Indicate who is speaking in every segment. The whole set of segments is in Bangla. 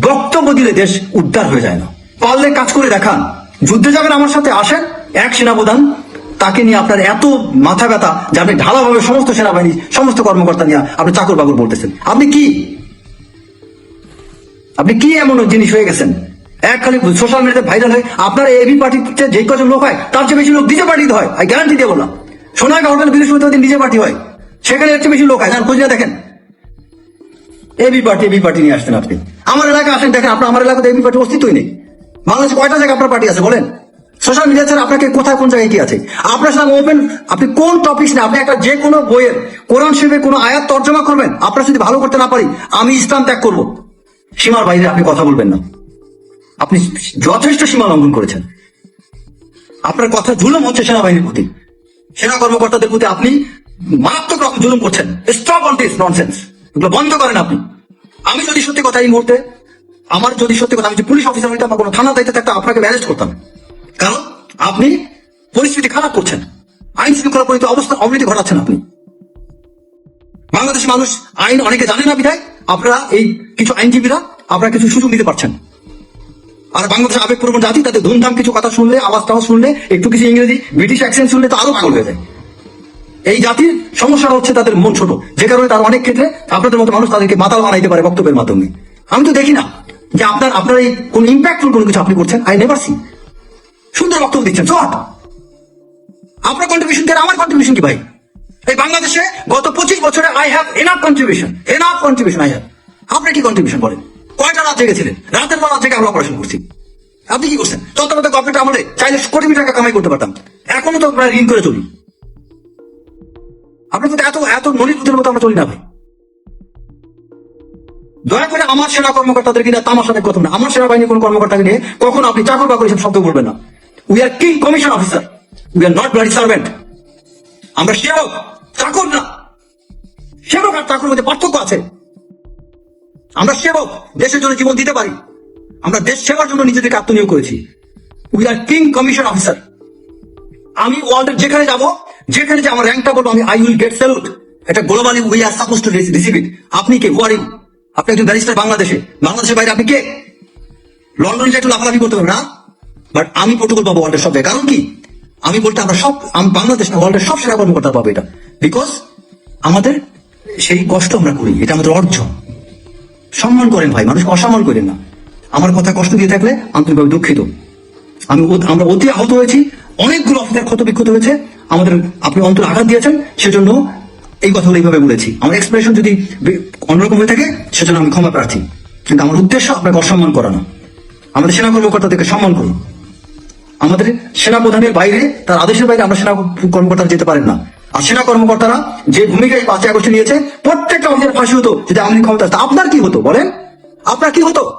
Speaker 1: বক্তব্য দিলে দেশ উদ্ধার হয়ে যায় না। পারলে কাজ করে দেখান। যুদ্ধে যাবেন আমার সাথে, আসেন। এক সেনাপ্রধান, তাকে নিয়ে আপনার এত মাথা ব্যথা যে আপনি ঢালাভাবে সমস্ত সেনাবাহিনী, সমস্ত কর্মকর্তা নিয়ে আপনি চাকর বাকর বলতেছেন। আপনি কি? আপনি কি এমন জিনিস হয়ে গেছেন? এক খালি সোশ্যাল মিডিয়াতে ভাইরাল হয়ে আপনার এবি পার্টিতে যে কজন লোক হয়, তার চেয়ে বেশি লোক ডিজে পার্টিতে হয়, আমি গ্যারান্টি দিয়ে বললাম। সোনাগা হোটেল বৃহস্পতিবার দিন ডিজে পার্টি হয়। সেখানে চেয়ে বেশি লোক হয়। যান, খুঁজে দেখেন। এবি পার্টি এবি পার্টি নিয়ে আসতেন আপনি। আমার এলাকা আসেন দেখেন আপনার আমার এলাকাতে এবি পার্টি অস্তিত্বই নেই। বাংলাদেশে কয়টা জায়গায় আপনার পার্টি আছে, বলেন? সোশ্যাল মিডিয়া ছাড়া আপনাকে কোথায়, কোন জায়গায় কি আছে? আপনার সাথে ওপেন আপনি কোন টপিক না আপনি একটা যে কোনো বইয়ের, কোরআন শরীফের কোনো আয়াত তর্জমা করবেন, আপনার যদি ভালো করতে না পারি, আমি ইসলাম ত্যাগ করব। সীমার বাইরে আপনি কথা বলবেন না। আপনি যথেষ্ট সীমা লঙ্ঘন করেছেন। আপনার কথা জুলুম হচ্ছে সেনাবাহিনীর প্রতি। সেনা কর্মকর্তাদের প্রতি আপনি মারাত্মক রকম জুলুম করছেন। স্টপ অন দিস ননসেন্স এগুলো বন্ধ করেন আপনি। আমি যদি সত্যি কথা এই মুহূর্তে, আমার যদি সত্যি কথা, আমি যে পুলিশ অফিসার হইতাম বা কোনো থানা দায়িত্বে থাকতাম, আপনাকে ম্যানেজ করতাম। কারণ আপনি পরিস্থিতি খারাপ করছেন। আইন শৃঙ্খলা পরিস্থিতি অবস্থা অবনতি ঘটাচ্ছেন আপনি। বাংলাদেশের মানুষ আইন অনেকে জানে না বিধায়, আপনারা এই কিছু আইনজীবীরা, আপনারা কিছু সুযোগ নিতে পারছেন। আর বাংলাদেশের আবেগপূর্ণ জাতি, তাদের ধুমধাম কিছু কথা শুনলে আওয়াজ টাওয়াজ শুনলে, একটু কিছু ইংরেজি ব্রিটিশ অ্যাকসেন্ট শুনলে তো আরও পাগল হয়ে যায়। এই জাতির সমস্যাটা হচ্ছে তাদের মন ছোট। যে কারণে তার অনেক ক্ষেত্রে আপনাদের মতো মানুষ তাদেরকে মাতাল বানাইতে পারে বক্তব্যের মাধ্যমে। আমি তো দেখি না যে আপনার আপনার এই কোন ইম্প্যাক্টফুল কোনো কিছু আপনি করছেন। আই নেভার সি সুন্দর বক্তব্য দিচ্ছেন। শর্ট আপনার কন্ট্রিবিউশন কি আর আমার কন্ট্রিবিউশন কি ভাই? এই বাংলাদেশে গত পঁচিশ বছরে I have enough contribution enough contribution I have আপনি কি কন্ট্রিবিউশন করেন? কয়টা রাত জেগেছিলেন রাতের পর রাত জেগে আমরা অপারেশন করছি। আপনি কি করছেন? তত্ত্বাবধায়ক গভর্নমেন্ট আমলে চাইলে কোটি কোটি টাকা কামাই করতে পারতাম। এখনও তো প্রায় ঋণ করে চলি। আপনার মতো এত এত নলিপুতের মতো আমরা চলি না ভাই। দয়া করে আমার সেনা কর্মকর্তাদের কিনা তামাশা কথা না। আমার সেনাবাহিনীর কোন কর্মকর্তাকে নিয়ে কখন আপনি চাকর বাকর এসব শব্দ বলবেন না। We are king commission officer we are not bloody servant আমরা সেবক, চাকর না। সেবক আর চাকর মধ্যে পার্থক্য আছে। আমরা সেবক, দেশের জন্য জীবন দিতে পারি। আমরা দেশ সেবার জন্য নিজেদেরকে আত্মনিয়োগ করেছি। We are king commission officer আমি ওয়ার্ল্ডের যেখানে যাব যেখানে যে আমার র্যাঙ্কটা বলব আমি আই উইল গেট স্যালুট এটা globally we are suppose to receive it আপনি কে? হু আর ইউ আপনি একজন ব্যারিস্টার বাংলাদেশে। বাংলাদেশের বাইরে আপনি কে? লন্ডনে একটু লাফালাফি করতে পারবেন না? বাট আমি প্রোটোকল পাবো ওয়ার্ল্ডের সব কারণ কি? আমি বলতে আমরা সব আমি বাংলাদেশ না ওয়ার্ল্ডের সব সেনা কর্মকর্তা পাবো এটা। বিকজ আমাদের সেই কষ্ট আমরা করি। এটা আমাদের অর্জন। সম্মান করেন ভাই, মানুষকে অসম্মান করেন না। আমার কথা কষ্ট দিয়ে থাকলে আন্তরিকভাবে দুঃখিত। আমি আমরা অতি আহত হয়েছি। অনেকগুলো অফিসার ক্ষত বিক্ষত হয়েছে। আমাদের, আপনি অন্তর আঘাত দিয়েছেন, সেজন্য এই কথাগুলো এইভাবে বলেছি। আমার এক্সপ্রেশন যদি অন্যরকম হয়ে থাকে, সেজন্য আমি ক্ষমা প্রার্থী। কিন্তু আমার উদ্দেশ্য আপনাকে অসম্মান করা না আমাদের সেনা কর্মকর্তাদেরকে সম্মান করুন। আমাদের সেনা প্রধানের বাইরে, তার আদেশের বাইরে আমরা সেনা কর্মকর্তারা যেতে পারেন না। আর সেনা কর্মকর্তারা যে ভূমিকায় পাঁচই আগস্টে নিয়েছে, প্রত্যেকটা অফিসের ফাঁসি হতো, যদি লীগ ক্ষমতা আপনার কি হতো, বলেন? আপনার কি হতো?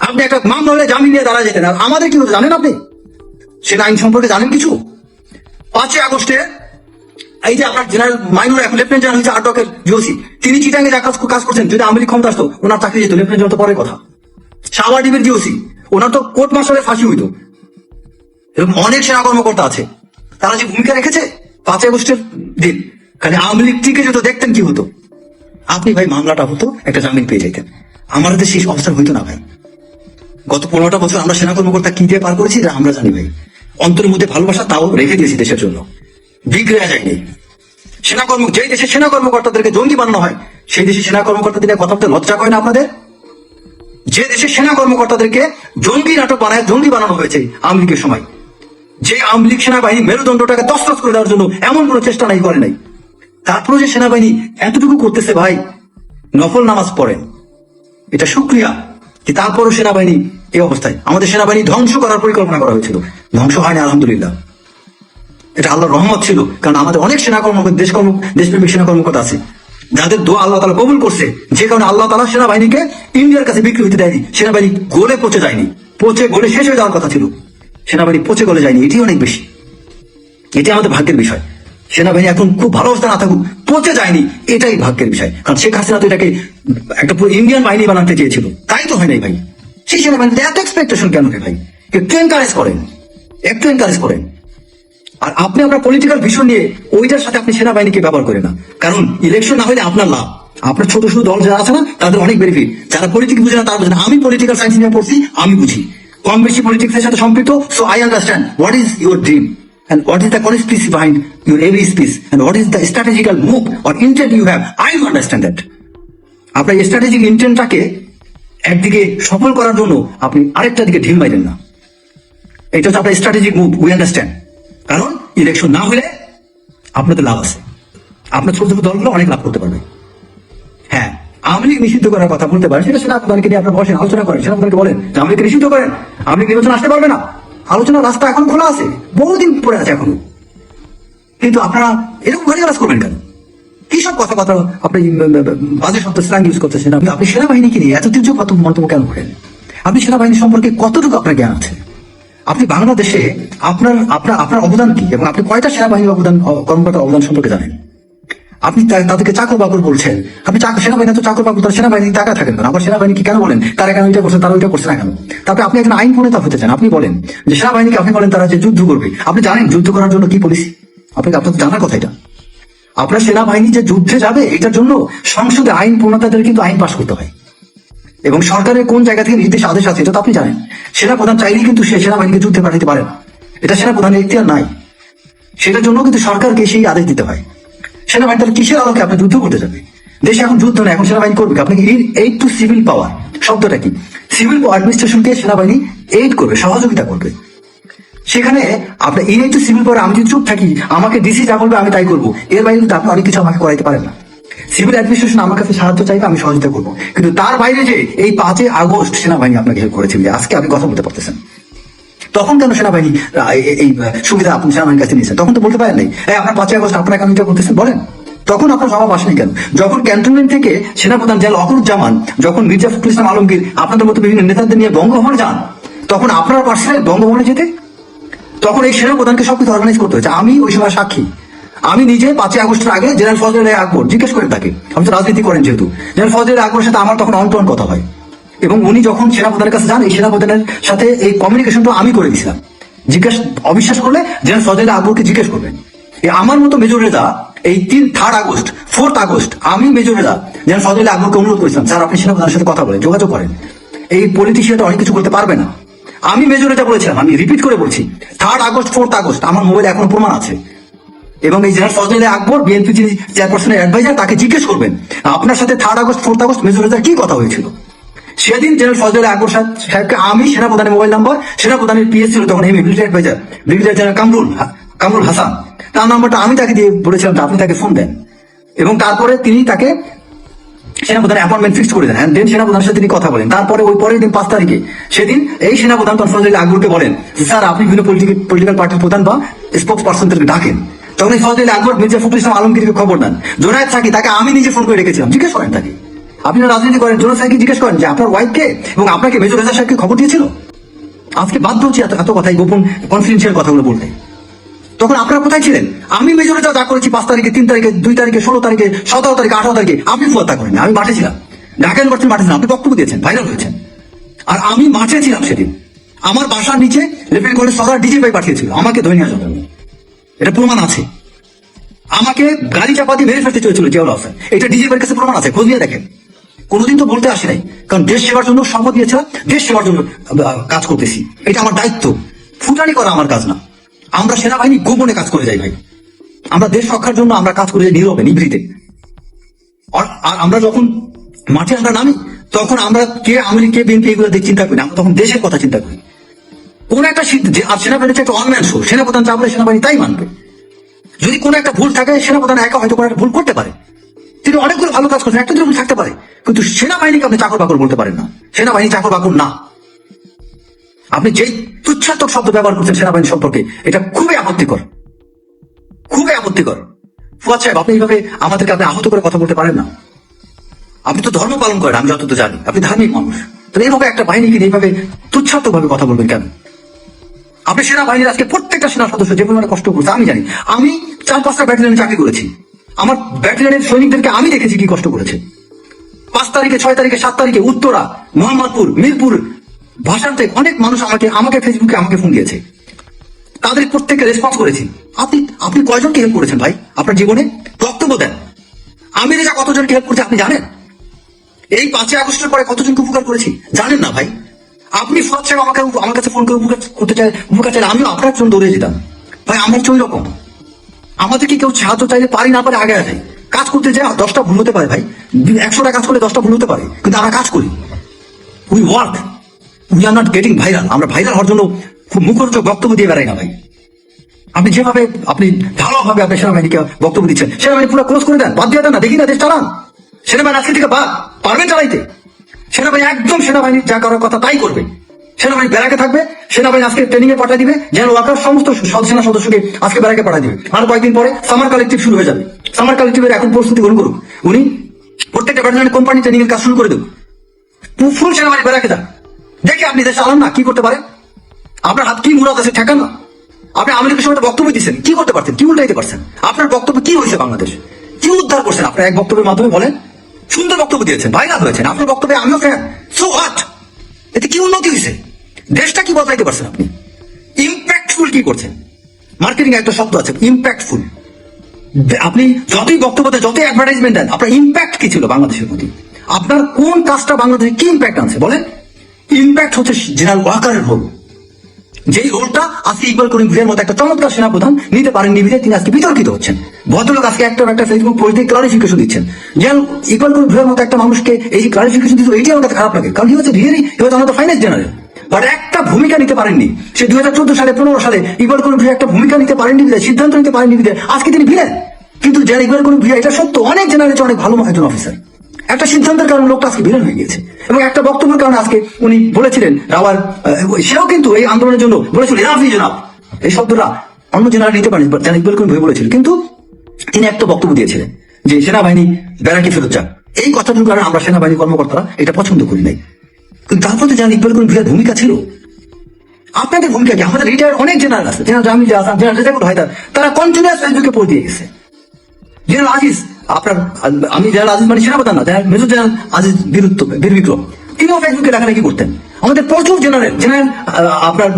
Speaker 1: আপনি একটা মামলা হলে জামিন নিয়ে দাঁড়া যেতেন। আর আমাদের কি হতো, জানেন আপনি? সেটা আইন সম্পর্কে জানেন কিছু? পাঁচই আগস্টে এই যে আপনার জেনারেল মাইনর এখন লেফটেন্যান্ট জেনারেল হচ্ছে আটকের জিওসি তিনি চিটাঙ্গে যা কাজ কাজ করছেন, যদি লীগ ক্ষমতা আসতো, ওনার চাকরি যেত, লেফটেন্যান্ট জেনারেল তো পরের কথা। সাবার ডিবির জিওসি ওনার তো কোর্ট মার্শালের ফাঁসি হইতো। এরকম অনেক সেনা কর্মকর্তা আছে। তারা যে ভূমিকা রেখেছে, পাঁচই আগস্টের দিন। খালি আওয়ামী লীগ টিকে যেত, দেখতেন কি হতো। আপনি ভাই, মামলাটা হতো, একটা জামিন পেয়ে যেতেন আমার দেশে সেই অবস্থা হইতো না ভাই। গত পনেরোটা বছর আমরা সেনা কর্মকর্তা কি দিয়ে পার করেছি আমরা জানি ভাই। অন্তরের মধ্যে ভালোবাসা তাও রেখে দিয়েছি দেশের জন্য। বিগড়ে যায়নি। সেনা কর্ম যেই দেশে সেনা কর্মকর্তাদেরকে জঙ্গি বানানো হয়, সেই দেশে সেনা কর্মকর্তাদের কথা বলতে লজ্জা করে না আপনাদের? যে দেশের সেনা কর্মকর্তাদেরকে জঙ্গি নাটক বানায়, জঙ্গি বানানো হয়েছে আওয়ামী লীগের সময়। যে আওয়ামী লীগ সেনাবাহিনী মেরুদণ্ডটাকে তস্তস করে দেওয়ার জন্য এমন কোনো চেষ্টা নাই, করে নাই। তারপরে যে সেনাবাহিনী এতটুকু করতেছে ভাই, নফল নামাজ পড়েন। এটা সুক্রিয়া যে তারপরও সেনাবাহিনী এই অবস্থায়। আমাদের সেনাবাহিনী ধ্বংস করার পরিকল্পনা করা হয়েছিল। ধ্বংস হয়নি, আলহামদুলিল্লাহ। এটা আল্লাহর রহমত ছিল, কারণ আমাদের অনেক সেনা কর্মকর্তা দেশ কর্ম দেশপ্রেমিক সেনা কর্মকর্তা আছে। যাদের দোয়া আল্লাহ তালা কবুল করছে, যে কারণে আল্লাহ তালা সেনাবাহিনীকে ইন্ডিয়ার কাছে বিক্রি হতে দেয়নি। সেনাবাহিনী গোলে পচে যায়নি। পচে গোলে শেষ হয়ে যাওয়ার কথা ছিল। সেনাবাহিনী পচে গলে যায়নি, এটি অনেক বেশি। এটি আমাদের ভাগ্যের বিষয়। সেনাবাহিনী এখন খুব ভালো অবস্থা না থাকুক, পচে যায়নি, এটাই ভাগ্যের বিষয়। কারণ শেখ হাসিনা তো এটাকে একটা পুরো ইন্ডিয়ান বাহিনী বানাতে চেয়েছিল। তাই তো হয় নাই ভাই। সেই সেনাবাহিনীতে এত এক্সপেকটেশন কেন রে ভাই? একটু এনকারেজ করেন। একটু এনকারেজ করেন। আর আপনি আপনার পলিটিক্যাল ভিশন নিয়ে ওইটার সাথে আপনি সেনাবাহিনীকে ব্যবহার করেন না। কারণ ইলেকশন না হলে আপনার লাভ। আপনার ছোট ছোট দল যারা আছে না, তাদের অনেক বেনিফিট যারা পলিটিক্স বুঝে না, তারা বুঝে না। আমি পলিটিক্যাল সায়েন্স নিয়ে পড়ছি, আমি বুঝি। কম বেশি পলিটিক্স এর সাথে সম্পৃক্ত so I understand what is your dream and what is the conspiracy behind your every speech and what is the strategical move or intent you have. আপনার স্ট্র্যাটেজিক ইন্টেন্টটাকে একদিকে সফল করার জন্য আপনি আরেকটা দিকে ঢিল মাইলেন না। এটা হচ্ছে আপনার স্ট্র্যাটেজিক মুভ উই আন্ডারস্ট্যান্ড কারণ ইলেকশন না হলে আপনাদের লাভ আছে। আপনার ছোট ছোট দলগুলো অনেক লাভ করতে পারবে। হ্যাঁ আওয়ামী লীগ নিষিদ্ধ করার কথা বলতে পারেন, সেটা সেটা আপনাদেরকে নিয়ে আপনার বসেন, আলোচনা করেন, সেটা আপনাদেরকে বলেন যে আওয়ামী নিষিদ্ধ করেন, আওয়ামী লীগ নির্বাচন আসতে পারবে না। আলোচনা রাস্তা এখন খোলা আছে, বহুদিন পরে আছে এখনও। কিন্তু আপনারা এরকম ঘরে গালিগালাজ করবেন কেন? কি সব কথা কথা আপনি বাজে শব্দ স্ল্যাং ইউজ করতেছেন? আপনি সেনাবাহিনীকে নিয়ে এত তীর্য কত মন্তব্য কেন করেন? আপনি সেনাবাহিনী সম্পর্কে কতটুকু আপনার জ্ঞান আছে? আপনি বাংলাদেশে আপনার আপনার আপনার অবদান কি? এবং আপনি কয়টা সেনাবাহিনীর অবদান কর্মকর্তার অবদান সম্পর্কে জানেন? আপনি তাদেরকে চাকর বাকর বলছেন। আপনি সেনাবাহিনী তো চাকর বাকর, তারা সেনাবাহিনী টাকা থাকেন না আবার সেনাবাহিনী কি কেন বলেন? তারা কেন ওইটা করছে, তারা ওইটা করছে না কেন? তারপরে আপনি একজন আইন প্রণেতা হতে চান, আপনি বলেন যে সেনাবাহিনীকে আপনি বলেন তারা যে যুদ্ধ করবে। আপনি জানেন যুদ্ধ করার জন্য কি পলিসি আপনাকে, আপনার জানার কথা এটা। আপনার সেনাবাহিনী যে যুদ্ধে যাবে, এটার জন্য সংসদে আইন প্রণেতাদের কিন্তু আইন পাশ করতে হয়। এবং সরকারের কোন জায়গা থেকে নির্দেশ আদেশ আছে, এটা তো আপনি জানেন। সেনা প্রধান চাইলেই কিন্তু সে সেনাবাহিনীকে যুদ্ধে পাঠাতে পারে না। এটা সেনা প্রধানের ইতিহার নাই। সেটার জন্য কিন্তু সরকারকে সেই আদেশ দিতে হয়। সেনাবাহিনী তাহলে কিসের আলোকে আপনি যুদ্ধ করতে যাবে দেশে এখন যুদ্ধ না এখন সেনাবাহিনী করবে কি? আপনাকে এইড টু সিভিল পাওয়ার শব্দটা কি? সিভিল অ্যাডমিনিস্ট্রেশনকে সেনাবাহিনী এইড করবে, সহযোগিতা করবে। সেখানে আপনার ইন টু সিভিল পাওয়ার আমি যদি চুপ থাকি, আমাকে ডিসি যা বলবে আমি তাই করব। এর বাইরে কিন্তু আপনি অনেক কিছু আমাকে করাইতে পারেন না। সিভিল অ্যাডমিনিস্ট্রেশন আমার কাছে সাহায্য চাইবে, আমি সহযোগিতা করব। কিন্তু তার বাইরে যে এই পাঁচই আগস্ট সেনাবাহিনী আপনাকে হেল্প করেছে যে আজকে আপনি কথা বলতে পারতেছেন। তখন কেন সেনাবাহিনী এই- এই সুবিধা আপনি সেনাবাহিনীর কাছে নিয়েছেন? তখন তো বলতে পারেন নাই। এই, আপনার পাঁচই আগস্ট আপনারা কেন এটা করতেছেন, বলেন। তখন আপনার জবাব আসেনি কেন? যখন ক্যান্টনমেন্ট থেকে সেনাপ্রধান জেল অকরুজ্জামান, যখন মির্জা ফখরুল ইসলাম আলমগীর, আপনাদের মতো বিভিন্ন নেতাদের নিয়ে বঙ্গভবনে যান, তখন আপনারা পার্সেন্ট বঙ্গভবনে যেতে তখন এই সেনাপ্রধানকে সবকিছু অর্গানাইজ করতে হয়েছে। আমি ওই সময় সাক্ষী। আমি নিজে পাঁচই আগস্টের আগে জেনারেল ফজল আকবর, জিজ্ঞেস করেন তাকে। আমি তো রাজনীতি করেন যেহেতু। জেনারেল ফজল আকবরের সাথে আমার তখন অন কথা হয়। এবং উনি যখন সেনাপ্রধানের কাছে যান, এই সেনাপ্রধানের সাথে এই কমিউনিকেশনটা আমি করে দিয়েছিলাম। জিজ্ঞেস, অবিশ্বাস করলে জেনারেল ফজল আকবরকে জিজ্ঞেস করবেন। আমার মতো মেজর রেজা এই তিন থার্ড আগস্ট ফোর্থ আগস্ট, আমি মেজর রেজা জেনারেল ফজল আকবরকে অনুরোধ করেছিলাম, স্যার, আপনি সেনাপ্রধানের সাথে কথা বলেন, যোগাযোগ করেন। এই পলিটিশিয়ানটা অনেক কিছু করতে পারবে না। আমি মেজর রেজা বলেছিলাম, আমি রিপিট করে বলছি। থার্ড আগস্ট ফোর্থ আগস্ট, আমার মোবাইলে এখন প্রমাণ আছে। এবং এই জেনারেল ফজল আকবর বিএনপি যিনি চেয়ারপারসনের অ্যাডভাইজার তাকে জিজ্ঞেস করবেন, আপনার সাথে third August fourth August major কি কথা হয়েছিল? সেদিন জেনারেল ফজল আকবর সাহেব- সাহেবকে আমি সেনাপ্রধানের মোবাইল নাম্বার সেনাপ্রধানের পিএস ছিল তখন M military adviser brigadier general Kamrul Kamrul Hasan. তার নাম্বারটা আমি তাকে দিয়ে বলেছিলাম আপনি তাকে ফোন দেন। এবং তারপরে তিনি তাকে সেনাপ্রধান অ্যাপয়েন্টমেন্ট ফিক্স করে দেন দেন সেনাপ্রধানের সাথে তিনি কথা বলেন। তারপরে ওই পরের দিন পাঁচ তারিখে, সেদিন এই সেনাপ্রধান আকবরকে বলেন স্যার, আপনি বিভিন্ন পলিটিক্যাল পার্টির প্রধান বা পার্সনদেরকে ডাকেন। তখন এই ফজল আকবর মির্জা ফখরুল ইসলাম আলমগীরকে খবর দেন। জোনায়েদ সাকি তাকে আমি নিজে ফোন করে রেখেছিলাম জিজ্ঞেস করেন তাকে। আপনি রাজনীতি করেন? জোনায়েদ সাকি জিজ্ঞেস করেন যে, আপনার ওয়াইফকে এবং আপনাকে মেজর রেজা সাহেবকে খবর দিয়েছিল? আজকে বাধ্য হচ্ছে এত এত কথাই গোপন কনফিডেন্সিয়াল কথাগুলো বলতে। তখন আপনারা কোথায় ছিলেন? আমি মেজরে যা যা করেছি পাঁচ তারিখে, তিন তারিখে, দুই তারিখে, ষোলো তারিখে সতেরো তারিখে, আঠারো তারিখে, আপনি ফুয়াতা করেন আমি মাঠে ছিলাম। ঢাকা ইউনিভার্সিটি মাঠে ছিলাম আপনি বক্তব্য দিয়েছেন ভাইরাল হয়েছেন। আর আমি মাঠে ছিলাম সেদিন। আমার বাসার নিচে লেফটেন্ট কলেজ সদর ডিজি ভাই পাঠিয়েছিল, আমাকে ধরে নিয়ে জন্য। এটা প্রমাণ আছে। আমাকে গাড়ি চাপা দিয়ে মেরে ফেলতে চেয়েছিল জিয়াউল হাসান এটা ডিজি ভাইয়ের কাছে প্রমাণ আছে, খোঁজ নিয়ে দেখেন। কোনোদিন তো বলতে আসি নাই, কারণ দেশ সেবার জন্য শপথ দিয়েছিলাম দেশ সেবার জন্য কাজ করতেছি। এটা আমার দায়িত্ব। ফুটানি করা আমার কাজ না। আমরা সেনাবাহিনী গোপনে কাজ করে যাই ভাই। আমরা দেশ রক্ষার জন্য আমরা কাজ করে যাই নীরবে, নিভৃতে। আর আমরা যখন মাঠে আমরা নামি, তখন আমরা কে আমি কে বিএনপি, এগুলো চিন্তা করি আমরা তখন দেশের কথা চিন্তা করি। কোন একটা আর সেনাবাহিনী একটা অনম্যান শো। সেনাপ্রধান চাপলে সেনাবাহিনী তাই মানবে। যদি কোনো একটা ভুল থাকে, সেনাপ্রধান একা হয়তো কোনো একটা ভুল করতে পারে। তিনি অনেকগুলো ভালো কাজ করছেন, একটা দুটো থাকতে পারে। কিন্তু সেনাবাহিনীকে আপনি চাকর বাকর বলতে পারেন না। সেনাবাহিনী চাকর বাকর না। আপনি যেই তুচ্ছাত্মক শব্দ ব্যবহার করছেন সেনাবাহিনী সম্পর্কে, এটা খুবই আপত্তিকর। খুবই আপত্তিকর। ফুয়াদ সাহেব, আপনি এইভাবে আমাদেরকে আপনি আহত করে কথা বলতে পারেন না। আপনি তো ধর্ম পালন করেন, আমি যতদূর জানি। আপনি ধার্মিক মানুষ। তো এইভাবে একটা বাহিনীকে এইভাবে তুচ্ছাত্মক ভাবে কথা বলবেন কেন? আপনি সেনাবাহিনীর আজকে প্রত্যেকটা সেনা সদস্য যে পরিমাণে কষ্ট করছে, আমি জানি। আমি চার পাঁচটা ব্যাটালিয়নে চাকরি করেছি। আমার ব্যাটালিয়নের সৈনিকদেরকে আমি দেখেছি কি কষ্ট করেছে। পাঁচ তারিখে, ছয় তারিখে, সাত তারিখে উত্তরা, মোহাম্মদপুর, মিরপুর ভাষান্তে অনেক মানুষ আমাকে আমাকে ফেসবুকে আমাকে ফোন দিয়েছে। তাদের প্রত্যেককে রেসপন্স করেছি। আপনি আপনি কয়জনকে হেল্প করেছেন ভাই? আপনার জীবনে? বক্তব্য দেন। আমি যা কতজনকে হেল্প করছি, আপনি জানেন? এই পাঁচই আগস্টের পরে কতজনকে উপকার করেছি? জানেন না ভাই। আপনি টাইম আমাকে আমার কাছে ফোন করে উপকার করতে চাই উপকার চাইলে আমিও আপনার জন্য দৌড়ে যেতাম। ভাই, আমার চই রকম। আমাদেরকে কেউ সাহায্য চাইলে পারি না পারে আগে আসে? কাজ করতে যায় দশটা ভুল হতে পারে ভাই। একশোটা কাজ করলে দশটা ভুল হতে পারে। কিন্তু আমরা কাজ করি। We work we are not getting viral আমরা ভাইরাল হওয়ার জন্য খুব মুখরোচক বক্তব্য দিয়ে বেড়াই না ভাই। আপনি যেভাবে, আপনি ভালোভাবে আপনি সেনাবাহিনীকে বক্তব্য দিচ্ছেন, সেনাবাহিনী পুরো ক্লোজ করে দেন, বাদ দিয়ে দেন না, দেখি না, দেশ চালান। সেনাবাহিনী আজকে থেকে বাদ পারবেন চালাইতে। সেনাবাহিনী একদম সেনাবাহিনী যা করার কথা তাই করবে। সেনাবাহিনী ব্যারাকে থাকবে, সেনাবাহিনী আজকে ট্রেনিং এ পাঠিয়ে দিবে, যেন ওয়াকার সমস্ত সেনা সদস্যকে আজকে ব্যারাকে পাঠিয়ে দিবে। আর কয়েকদিন পরে সামার কালেক্টিভ শুরু হয়ে যাবে। সামার কালেক্টিভের এখন প্রস্তুতি গ্রহণ করুক। উনি প্রত্যেকটা ব্যাটালিয়ন কোম্পানি ট্রেনিং এর কাজ শুরু করে দেবে। ফুল সেনাবাহিনী ব্যারাকে যান দেখে আপনি দেশে চালান না, কি করতে পারেন? আপনার হাত কি মুরাদ আছে ঠেকান? না আপনি আমেরিকার সময় বক্তব্য দিচ্ছেন কি করতে পারছেন কি উল্টাইতে পারছেন? আপনার বক্তব্য কি হয়েছে বাংলাদেশ? কি উদ্ধার করছেন আপনার এক বক্তব্যের মাধ্যমে বলেন? সুন্দর বক্তব্য দিয়েছেন, ভাইরাল হয়েছেন। আপনার বক্তব্যে আমিও ফ্যান সো হোয়াট এতে কি উন্নতি হয়েছে? দেশটা কি বদলাইতে পারছেন আপনি? ইম্প্যাক্টফুল কি করছেন? মার্কেটিং একটা শব্দ আছে ইম্প্যাক্টফুল আপনি যতই বক্তব্য দেন, যতই অ্যাডভার্টাইজমেন্ট দেন, আপনার ইম্প্যাক্ট কি ছিল বাংলাদেশের প্রতি? আপনার কোন কাজটা বাংলাদেশে কি ইম্প্যাক্ট আনছে? বলেন। ইম্প্যাক্ট হচ্ছে জেনারেল ওয়াকারের রোল যেই রোলটা আজকে ইকবাল করিম ভুইয়ার মতো একটা চমৎকার সেনাপ্রধান নিতে পারেননি বিধে তিনি আজকে বিতর্কিত হচ্ছেন। ভদ্রলোক আজকে একটা একটা ফেসবুক পোস্ট দিয়ে ক্লারিফিকেশন দিচ্ছেন। যেন ইকবাল করিম ভুইয়ার মতো একটা মানুষকে এই ক্লারিফিকেশন দিতে এটি আমার খারাপ লাগে। কারণ হি হচ্ছে রিয়েলি হি হচ্ছে আমাদের ফাইন্যান্স জেনারেল বাট একটা ভূমিকা নিতে পারেননি। সে দুই হাজার চোদ্দ সালে, পনেরো সালে ইকবাল করিম ভুইয়া একটা ভূমিকা নিতে পারেননি বিধায় সিদ্ধান্ত নিতে পারেননি বিধায় আজকে তিনি ভিলেন। কিন্তু যারা ইকবাল করিম ভুইয়া এটা সত্য, অনেক জেনারেল অনেক ভালো একজন অফিসার একটা সিদ্ধান্তের কারণে লোকটা আজকে ভিলেন হয়ে গিয়েছে। এবং একটা বক্তব্যের কারণে আজকে উনি বলেছিলেন, রাওয়ার সেও কিন্তু এই আন্দোলনের জন্য বলেছিল এই শব্দটা অন্য জেনারেল নিতে পারেন যারা ইকবাল করিম ভুইয়া বলেছিল, কিন্তু তিনি একটা বক্তব্য দিয়েছিলেন যে, সেনাবাহিনী ব্যারাকে ফেরত যাক। এই কথাটির কারণে আমরা সেনাবাহিনী কর্মকর্তারা এটা পছন্দ করি নাই। কিন্তু তারপর জানেন ইকবাল করিম ভুইয়ার ভূমিকা ছিল। আপনাদের ভূমিকা কি? আমাদের রিটায়ার অনেক জেনারেল আছে জেনারেল জামিল আসান জেনারেল রেজাকুল হায়দার তারা কন্টিনিউয়াস ফেসবুকে পোস্ট দিয়ে গেছে। জেনারেল আজিজ আপনার, আমি জেনারেল আজিজ মানে সেনাপ্রধান না মেজর জেনারেল আজিজ বীরত্ব তিনিও ফেসবুকে লেখালেখি করতেন। আমাদের প্রচুর জেনারেল জেনারেল আপনার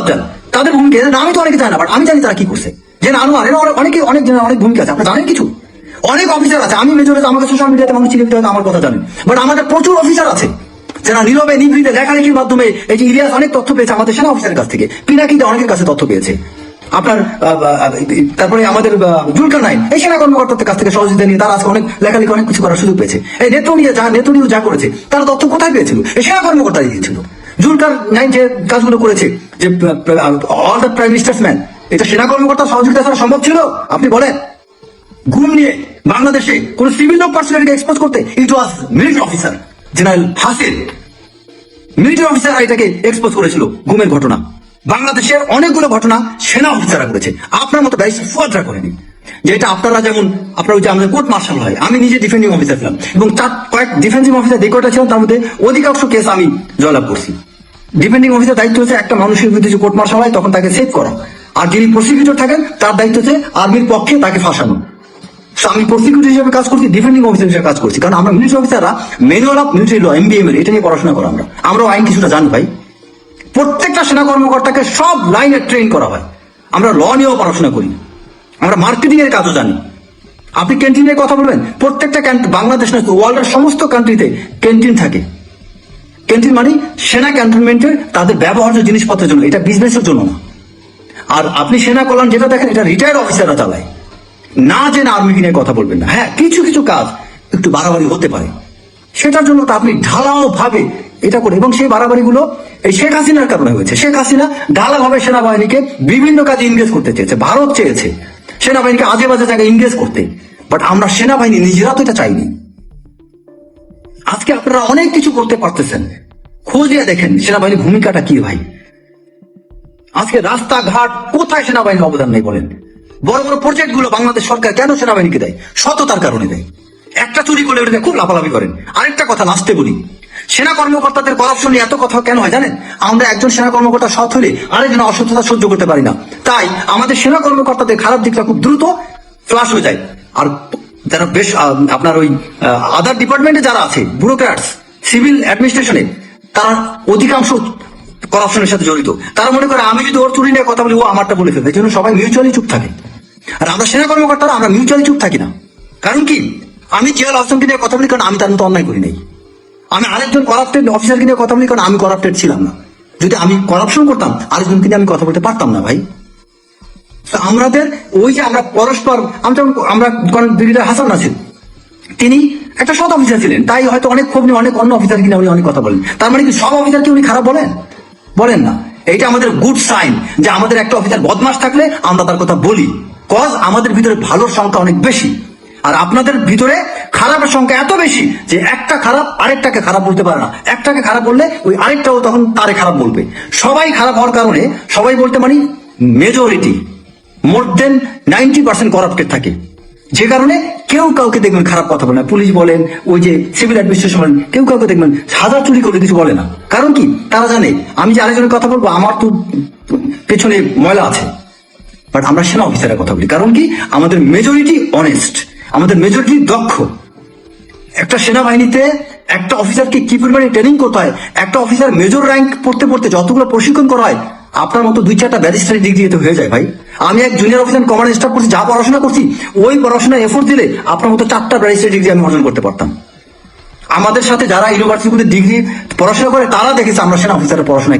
Speaker 1: আফজাল তাদের ভূমিকা নামই তো অনেকে জানে না বাট আমি জানি তারা কি করছে। আনোয়ার, এরা অনেকে, অনেক জেনারেল, অনেক ভূমিকা আছে, আপনারা জানেন কিছু? অনেক অফিসার আছে, আমি মেজর আমাকে সোশ্যাল মিডিয়াতে মানুষ চিনে আমার কথা জানেন। বাট আমাদের প্রচুর অফিসার আছে, যারা নীরবে, নিভৃতে লেখালেখির মাধ্যমে, এই যে ইলিয়াস অনেক তথ্য পেয়েছে আমাদের সেনা অফিসারের কাছ থেকে পিনাকিতে অনেকের কাছে তথ্য পেয়েছে। আপনার তারপরে আমাদের জুলকার নাইন, এই সেনা কর্মকর্তাদের কাছ থেকে সহযোগিতা নিয়ে তারা আজকে অনেক লেখালেখি, অনেক কিছু করার সুযোগ পেয়েছে। এই নেত্রনীয় যা নেত্রনীয় যা করেছে, তারা তথ্য কোথায় পেয়েছিল? এই সেনা কর্মকর্তা দিয়েছিল। জুলকার নাইন যে কাজগুলো করেছে, যে all the prime ministers man এটা সেনা কর্মকর্তা সহযোগিতা ছাড়া সম্ভব ছিল? আপনি বলেন। ঘুম নিয়ে বাংলাদেশে কোন সিভিল লোক পার্সোনালিটিকে এক্সপোজ করতে it was military officer general Hasin military officer এটাকে এক্সপোজ করেছিল ঘুমের ঘটনা। বাংলাদেশের অনেকগুলো ঘটনা সেনা অফিসাররা করেছে। আপনার মতো ব্যারিস্টার ফুয়াদরা করেনি। যেটা আপনারা যেমন, আপনার যে আমাদের কোর্ট মার্শাল হয়, আমি নিজে ডিফেন্ডিং অফিসার ছিলাম। এবং তার কয়েক ডিফেন্সিভ অফিসার যে ছিলাম তার মধ্যে অধিকাংশ কেস আমি জয়লাভ করছি। ডিপেন্ডিং অফিসার দায়িত্ব হচ্ছে একটা মানুষের বিরুদ্ধে কোর্ট মার্শাল হয়, তখন তাকে সেভ করা। আর যিনি প্রসিকিউটর থাকেন, তার দায়িত্ব হচ্ছে আর্মির পক্ষে তাকে ফাঁসানো। আমি প্রসিকিউটর হিসেবে কাজ করছি ডিফেন্ডিং অফিসার হিসেবে কাজ করছি। কারণ আমরা মিলিটারি অফিসাররা manual of military law MBM এর এটা নিয়ে পড়াশোনা করা আমরা। আমরাও আইন কিছুটা জানি ভাই। প্রত্যেকটা সেনা কর্মকর্তাকে সব লাইনে ট্রেন করা হয়। আমরা ল নিয়েও পড়াশোনা করি আমরা মার্কেটিং এর কাজও জানি। আপনি ক্যান্টিনের কথা বলবেন? প্রত্যেকটা বাংলাদেশ না ওয়ার্ল্ডের সমস্ত কান্ট্রিতে ক্যান্টিন থাকে। ক্যান্টিন মানে সেনা ক্যান্টনমেন্টের তাদের ব্যবহার্য জিনিসপত্রের জন্য। এটা বিজনেসের জন্য না। আর আপনি সেনা কল্যাণ যেটা দেখেন, এটা রিটায়ার্ড অফিসাররা চালায়। না যে না আর্মি নিয়ে কথা বলবেন না। হ্যাঁ কিছু কিছু কাজ একটু বাড়াবাড়ি হতে পারে। সেটার জন্য তো আপনি ঢালাও ভাবে এটা করে। এবং সেই বাড়াবাড়িগুলো এই শেখ হাসিনার কারণে হয়েছে। শেখ হাসিনা ঢালা ভাবে সেনাবাহিনীকে বিভিন্ন কাজে ইংরেজ করতে চেয়েছে। ভারত চেয়েছে সেনাবাহিনীকে আজে বাজে জায়গায় ইংরেজ করতে। বাট আমরা সেনাবাহিনী নিজেরা তো এটা চাইনি। আজকে আপনারা অনেক কিছু করতে পারতেছেন। খোঁজে দেখেন সেনাবাহিনীর ভূমিকাটা কি ভাই। আজকে রাস্তাঘাট কোথায় সেনাবাহিনীর অবদান নেই বলেন? বড় বড় প্রজেক্টগুলো বাংলাদেশ সরকার কেন সেনাবাহিনীকে দেয়? সততার কারণে দেয়। একটা চুরি করলে খুব লাফালাফি করেন। আরেকটা কথা লাস্টে বলি। সেনা কর্মকর্তাদের করাপশন নিয়ে এত কথা কেন হয় জানেন? আমরা একজন সেনা কর্মকর্তা সৎ হলে আরেকজন অসততা সহ্য করতে পারি না। তাই আমাদের সেনা কর্মকর্তাদের খারাপ দিকটা খুব দ্রুত ফ্লাশ হয়ে যায়। আর যারা বেশ আপনার ওই আদার ডিপার্টমেন্টে যারা আছে ব্যুরোক্র্যাটস সিভিল অ্যাডমিনিস্ট্রেশনে তারা অধিকাংশ করাপশনের সাথে জড়িত। তারা মনে করে, আমি যদি ওর চুরি নিয়ে কথা বলি, ও আমারটা বলে ফেলবে। এই সবাই মিউচুয়ালি চুপ থাকে। আর আমরা সেনা কর্মকর্তারা, আমরা মিউচুয়ালি চুপ থাকি না। কারণ কি? আমি জিয়াল হাসানকে নিয়ে কথা বলি, কারণ আমি তার মতো অন্যায় করি নাই। আমি আরেকজন করাপ্টেড অফিসারকে নিয়ে কথা বলি, কারণ আমি করাপ্টেড ছিলাম না। যদি আমি করাপশন করতাম, আরেকজনকে নিয়ে আমি কথা বলতে পারতাম না ভাই। আমাদের ওই যে আমরা পরস্পর আমরা যখন আমরা হাসান আছেন তিনি একটা সৎ অফিসার ছিলেন। তাই হয়তো অনেক ক্ষোভ নিয়ে অনেক অন্য অফিসার কিনে উনি অনেক কথা বলেন। তার মানে কি, সব অফিসারকে উনি খারাপ বলেন? বলেন না। এইটা আমাদের গুড সাইন যে আমাদের একটা অফিসার বদমাস থাকলে আমরা তার কথা বলি। কজ আমাদের ভিতরে ভালোর সংখ্যা অনেক বেশি। আর আপনাদের ভিতরে খারাপের সংখ্যা এত বেশি যে একটা খারাপ আরেকটাকে খারাপ বলতে পারে না। একটাকে খারাপ বললে ওই আরেকটাও তখন তারে খারাপ বলবে। সবাই খারাপ হওয়ার কারণে সবাই বলতে মানে majority more than ninety percent corrupted থাকে। যে কারণে কেউ কাউকে দেখবেন খারাপ কথা বলে না। পুলিশ বলেন, ওই যে সিভিল অ্যাডমিনিস্ট্রেশন বলেন, কেউ কাউকে দেখবেন হাজার চুরি করে কিছু বলে না। কারণ কি? তারা জানে, আমি যে আরেকজনের কথা বলব, আমার তো পেছনে ময়লা আছে। বাট আমরা সেনা অফিসারের কথা বলি। কারণ কি? আমাদের মেজরিটি অনেস্ট আমাদের মেজরিটি দক্ষ। একটা সেনাবাহিনীতে একটা অফিসারকে কি পরিমাণে ট্রেনিং করতে হয়, একটা অফিসার মেজর র্যাঙ্ক পড়তে পড়তে যতগুলো প্রশিক্ষণ করা হয়, আপনার মতো দুই চারটা ব্যারিস্টারি ডিগ্রি তো হয়ে যায় ভাই। আমি এক জুনিয়র অফিসার কমান্ড স্টাফ করছি যা পড়াশোনা করছি, ওই পড়াশোনা এফোর্ট দিলে আপনার মতো চারটা ব্যারিস্টারি ডিগ্রি আমি অর্জন করতে পারতাম। আমাদের সাথে যারা ইউনিভার্সিটিতে ডিগ্রি পড়াশোনা করে, তারা দেখেছে আমরা সেনা অফিসারের পড়াশোনা